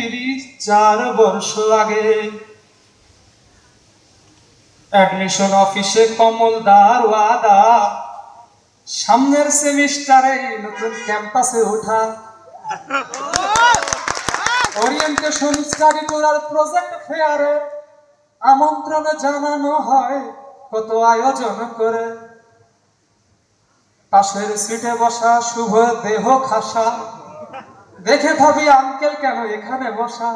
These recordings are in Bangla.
তিরিশ চার বর্ষ আগে। অ্যাডমিশন অফিসে কমলদার ওয়াদা। সামনের সেমিস্টারে নতুন ক্যাম্পাসে ওঠা। ওরিয়েন্টেশন স্টাডি করার প্রজেক্ট ফেয়ারে আমন্ত্রণ জানানো হয় কত আয়োজন করে। পাশের সিটে বসা শুভ দেহ খাসা। দেখে ভাবি আঙ্কেল কেন এখানে বসা?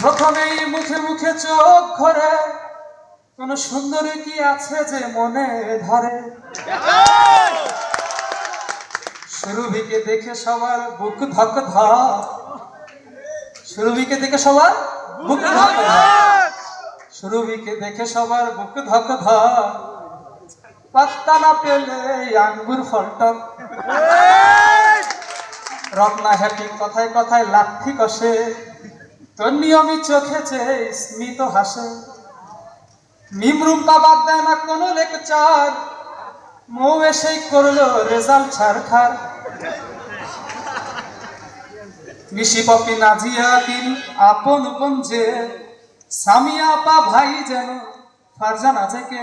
প্রথমেই মুখে মুখে চোখ ঘরে, কোন সুন্দরী কি আছে যে মনে ধরে? সুরভিকে দেখে সবার বুক ধক ধক। সুরভিকে দেখে সবার বুক ধক ধক। সুরভিকে দেখে সবার বুক ধক ধক। পাত্তা না পেলে আঙ্গুর ফলটক। রত্না হ্যাপি কথায় কথায় লাথি কষে তোর নিয়মিত চোখে চেয়ে স্মিত হাসে। মিমরুম্পা বাদ দেয় না কোনো লেকচার, মৌ এসেই করল রেজাল্ট ছাড়খার। নিশি পপি নাজিয়া তিন আপন উপন যে, সামিয়া আপা ভাই যেন ফারজান আছে কে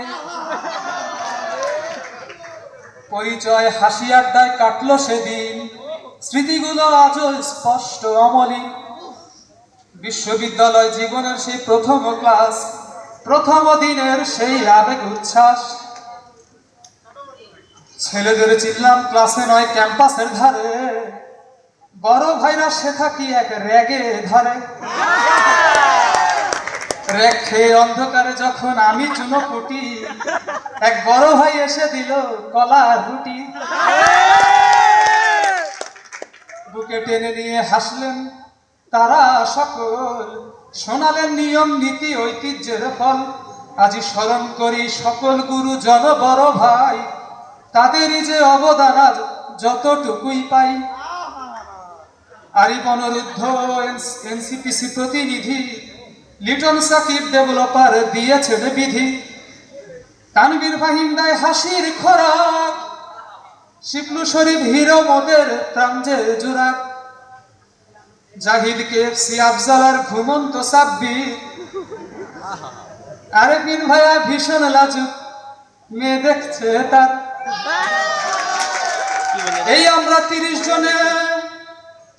পরিচয় হাসি আড্ডায় কাটলো সেদিন স্মৃতিগুলো আজও স্পষ্ট, অমলিন। বিশ্ববিদ্যালয় জীবনের সেই প্রথম ক্লাস, প্রথম দিনের সেই আবেগ উচ্ছ্বাস। ছেলেদের চিনলাম ক্লাসে নয়, ক্যাম্পাসের ধারে। বড় ভাইরা শেখা কি এক র্যাগে ধরে? র্যাগ খেয়ে অন্ধকারে যখন আমি চুনো ফুটি এক বড় ভাই এসে দিল কলা রুটি। বুকে টেনে নিয়ে হাসলেন। তারা সকল শোনালেন নিয়ম, নীতি, ঐতিহ্যের ফল। আজি স্মরণ করি সকল গুরু জন বড় ভাই। তাদেরই যে অবদান আজ যতটুকুই পাই। আরিফ অনরুদ্ধ এনসিপিসি প্রতিনিধি, লিটন সাকিব ডেভেলপার দিয়েছেন বিধি। তানবীর ফাহিম হাসির খোরাক। শিবলু শরীফ হিরো মোদের প্রাঞ্জে জোরাক। জাহিদ কে সি আফজালার ঘুমন্ত সাব্বি আরেকদিন ভাইয়া ভীষণ লাজুক, মেয়ে দেখছে তার। এই আমরা তিরিশ জনে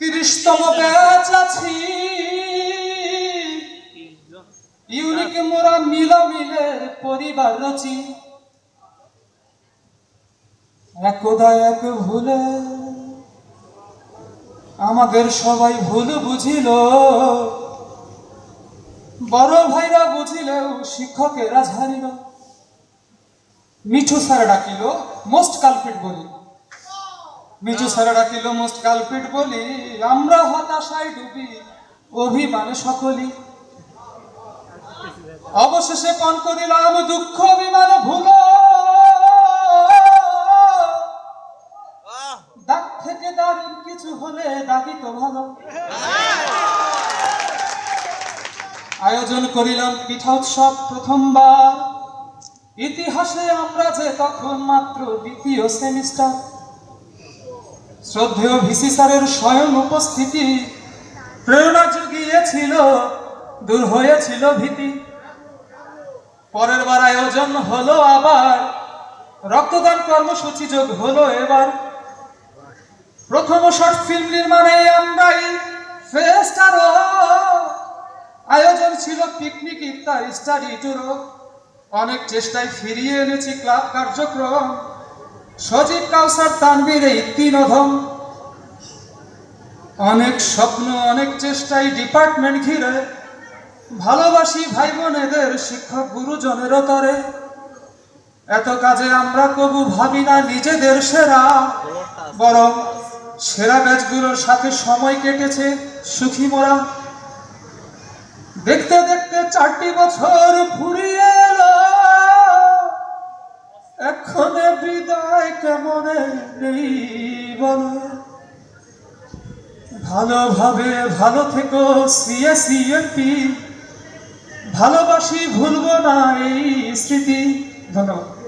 তিরিশতম ব্যাচ আছি। ইউনিক মোরা মিল মিলের পরিবার রচি। ভুলে। আমাদের সবাই ভুল বুঝিল। বড় ভাইরা বুঝিলেও শিক্ষকেরা ঝাড়িল মিঠু স্যার ডাকিল, মোস্ট কালপিট বলি। মিঠু স্যার ডাকিল, মোস্ট কালপিট বলি। আমরা হতাশায় ডুবি, অভিমানে সকলি। অবশেষে পান করিলাম দুঃখ অভিমান ভুল। থেকে দারুণ কিছু হলে দাগি তো ভালো। আয়োজন করিলাম পিঠা উৎসব প্রথমবার। ইতিহাসে আমরা যে তখন মাত্র দ্বিতীয় সেমিস্টার। শ্রদ্ধেয় ভিসি স্যারের স্বয়ং উপস্থিতি প্রেরণা জুগিয়েছিল, দূর হয়েছিল ভীতি। পরের বার আয়োজন হলো আবার। রক্তদান কর্মসূচি যোগ হলো এবার। প্রথম শর্ট ফিল্ম নির্মাণে আমরাই ফেস্ট আরও আয়োজন ছিল পিকনিক ইফতার স্টাডি টুরো অনেক চেষ্টায় ফিরিয়ে এনেছি ক্লাব কার্যক্রম। সজীব কাউসার তানবীর এই তিন অধম। অনেক স্বপ্ন, অনেক চেষ্টায় ডিপার্টমেন্ট ঘিরে। ভালোবাসি ভাই বোনেদের শিক্ষক গুরুজনের তরে। এত কাজে আমরা কবু ভাবি না নিজেদের সেরা। বরং সেরা ব্যাচগুলোর সাথে সময় কেটেছে সুখী মোরা। দেখতে দেখতে চারটি বছর ফুরিয়ে এলো। এক্ষণে বিদায় কেমনে নেই বলো। ভালোভাবে ভালো থেকো সিএ সিএমপি ভালোবাসি ভুলবো না এই স্মৃতি। ধন্যবাদ।